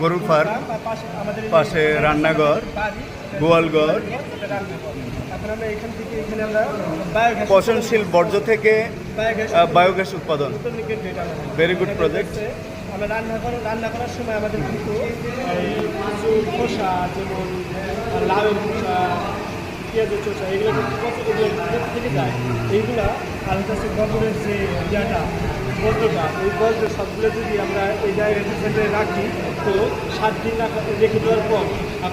গরুর ফার্ম, পাশে রান্নাঘর, গোয়ালঘর পচনশীল বর্জ্য থেকে বায়োগ্যাস উৎপাদন ভেরি গুড. হচ্ছে আমরা রান্না করার সময় আমাদের কিন্তু খোসা, যেমন খোসা পেঁয়াজের চোষা এগুলো আর হচ্ছে গোবরের যে ইয়াটা বর্জ্যটা ওই বর্জ্য সবগুলো যদি আমরা এই জায়গায় সেন্টারে রাখি, তো সাত দিন রাখা দেওয়ার পর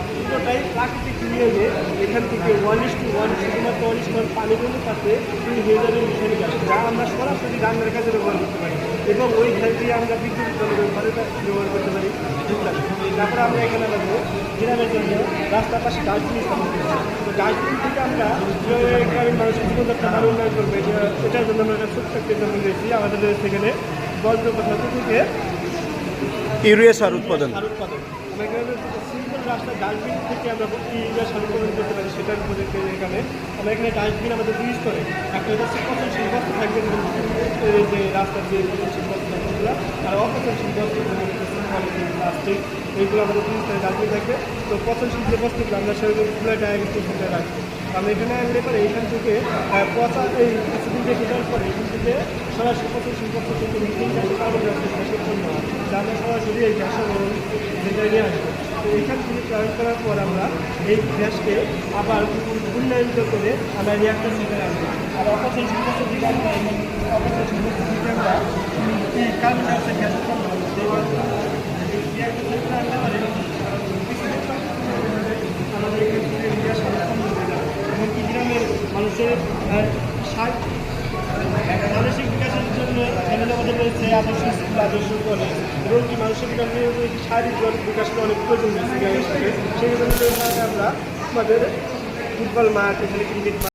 পুরোটাই প্রাকৃতিক নিয়মে এখান থেকে ওয়ান ইস টু ওয়ান শুধুমাত্র ওয়ান ইস ওয়ান পানিগুলো তাতে দুই যাবে যা আমরা সরাসরি রান্নার কাজে ব্যবহার করতে পারি। এবং ওই গ্যাস দিয়ে আমরা বিদ্যুৎ ব্যবহার করতে পারি। তারপরে আমরা এখানে আমাদের গ্রামের জন্য রাস্তার পাশে ডাস্টবিন স্থাপন করেছি। তো ডাস্টবিন থেকে আমরা গ্রামের মানুষের জীবনযাত্রা ভালো উন্নয়ন করবে এটা- এটার জন্য আমরা একটা ছোট্ট একটা জমি রয়েছি আমাদের সেখানে বজ্র পদার্থ থেকে ইউরিয়া সার উৎপাদন। সার উৎপাদন। আমরা এখানে সিম্পল রাস্তা ডাস্টবিন থেকে আমরা ইউরিয়া সার উৎপাদন করতে পারি সেটার প্রজেক্ট এখানে। আমরা এখানে ডাস্টবিন আমাদের দুই স্তরে একটা হচ্ছে পচনশীল বস্ত্র থাকবে এই যে রাস্তার যে পচনশীল বস্ত্রগুলো আর অপচনশীল বস্ত্র প্লাস্টিক এইগুলো আমাদের স্তরে ডাস্টবিন থাকবে। তো পচনশীল যে বস্তুগুলো আমরা সেগুলো ডায়াগিস সেন্টারে রাখব। আমরা এখানে আনলে পরে এখান থেকে পচা এই কিছুদিন রেখে দেওয়ার পরে, এখান থেকে সরাসরি থেকে মিথেন গ্যাস কার্বন ডাইঅক্সাইড উৎপন্ন হয় যা সরাসরি এই গ্যাসের যেটা নিয়ে আসব। তো এইখান থেকে প্রয়োগ করার পর আমরা এই গ্যাসকে আবার উন্নয়নিত করে আমরা রিয়াক্টার সেটে রাখব। আর অপচয় শিল্প দিকে আমরা অপচয় শিল্প দিকে আমরা কার্বন ডাইঅক্সাইড গ্যাস উৎপন্ন করব সেই রিয়াক্টার সেটে রাখলে পরে আমাদের এখান থেকে গ্যাস উৎপন্ন হয়ে যাবে এমনকি গ্রামের মানুষের মানসিক বিকাশের জন্য এখানে আমাদের রয়েছে আদর্শ স্কুল, আদর্শ কলেজ। এবং কি মানসিক বিকাশের শারীরিক বিকাশটা অনেক প্রয়োজন সেই জন্য আমরা আমাদের ফুটবল মাঠ এখানে ক্রিকেট